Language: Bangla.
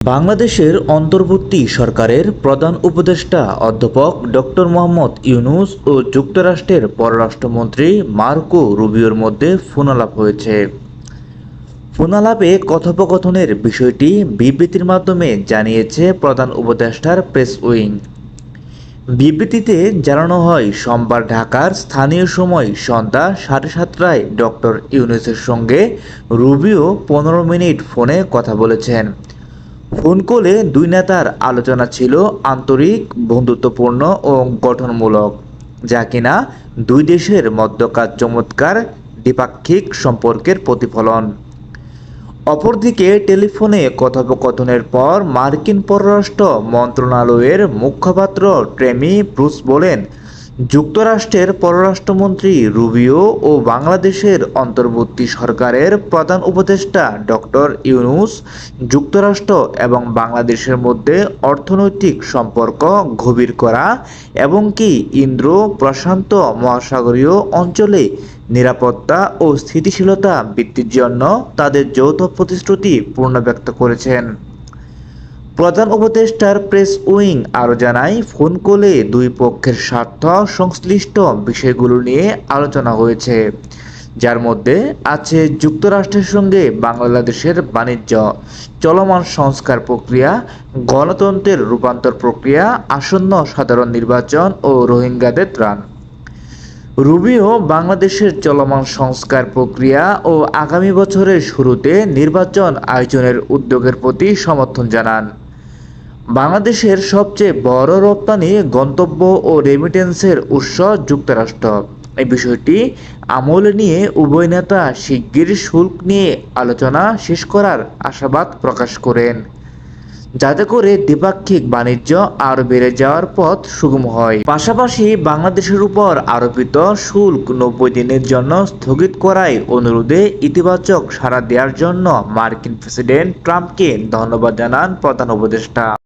বাংলাদেশের অন্তর্বর্তী সরকারের প্রধান উপদেষ্টা অধ্যাপক ডক্টর মোহাম্মদ ইউনুস ও যুক্তরাষ্ট্রের পররাষ্ট্রমন্ত্রী মার্কো রুবিওর মধ্যে ফোনালাপ হয়েছে। ফোনালাপে কথোপকথনের বিষয়টি বিবৃতির মাধ্যমে জানিয়েছে প্রধান উপদেষ্টার প্রেস উইং। বিবৃতিতে জানানো হয়, সোমবার ঢাকার স্থানীয় সময় সন্ধ্যা সাড়ে সাতটায় ডক্টর ইউনুসের সঙ্গে রুবিও পনেরো মিনিট ফোনে কথা বলেছেন। ফোন কলে দুই নেতার আলোচনা ছিল আন্তরিক, বন্ধুত্বপূর্ণ ও গঠনমূলক, যা কিনা দুই দেশের মধ্যকার চমৎকার দ্বিপাক্ষিক সম্পর্কের প্রতিফলন। অপরদিকে টেলিফোনে কথোপকথনের পর মার্কিন পররাষ্ট্র মন্ত্রণালয়ের মুখপাত্র ট্রেমি ব্রুস বলেন যুক্তরাষ্ট্রের পররাষ্ট্রমন্ত্রী রুবিও ও বাংলাদেশের অন্তর্বর্তী সরকারের প্রধান উপদেষ্টা ডক্টর ইউনুস, যুক্তরাষ্ট্র এবং বাংলাদেশের মধ্যে অর্থনৈতিক সম্পর্ক গভীর করা এবং কি ইন্দ্র প্রশান্ত মহাসাগরীয় অঞ্চলে নিরাপত্তা ও স্থিতিশীলতা বৃদ্ধির জন্য তাদের যৌথ প্রতিশ্রুতি পুনর্ব্যক্ত করেছেন। প্রধান উপদেষ্টার প্রেস উইং আরও জানায়, ফোন কলে দুই পক্ষের স্বার্থ সংশ্লিষ্ট বিষয়গুলো নিয়ে আলোচনা হয়েছে। যার মধ্যে আছে যুক্তরাষ্ট্রের সঙ্গে বাংলাদেশের বাণিজ্য, চলমান সংস্কার প্রক্রিয়া, গণতন্ত্রের রূপান্তর প্রক্রিয়া, আসন্ন সাধারণ নির্বাচন ও রোহিঙ্গাদের ত্রাণ। রুবিও বাংলাদেশের চলমান সংস্কার প্রক্রিয়া ও আগামী বছরের শুরুতে নির্বাচন আয়োজনের উদ্যোগের প্রতি সমর্থন জানান। বাংলাদেশের সবচেয়ে বড় রপ্তানি গন্তব্য ও রেমিটেন্সের উৎস যুক্তরাষ্ট্র। এই বিষয়টি আমল নিয়ে উভয় নেতা শিগগির শুল্ক নিয়ে আলোচনা শেষ করার আশাবাদ প্রকাশ করেন। যাতে করে দ্বিপাক্ষিক বাণিজ্য আরও বেড়ে যাওয়ার পথ সুগম হয়। পাশাপাশি বাংলাদেশের উপর আরোপিত শুল্ক নব্বই দিনের জন্য স্থগিত করায় অনুরোধে ইতিবাচক সাড়া দেওয়ার জন্য মার্কিন প্রেসিডেন্ট ট্রাম্পকে ধন্যবাদ জানান প্রধান উপদেষ্টা।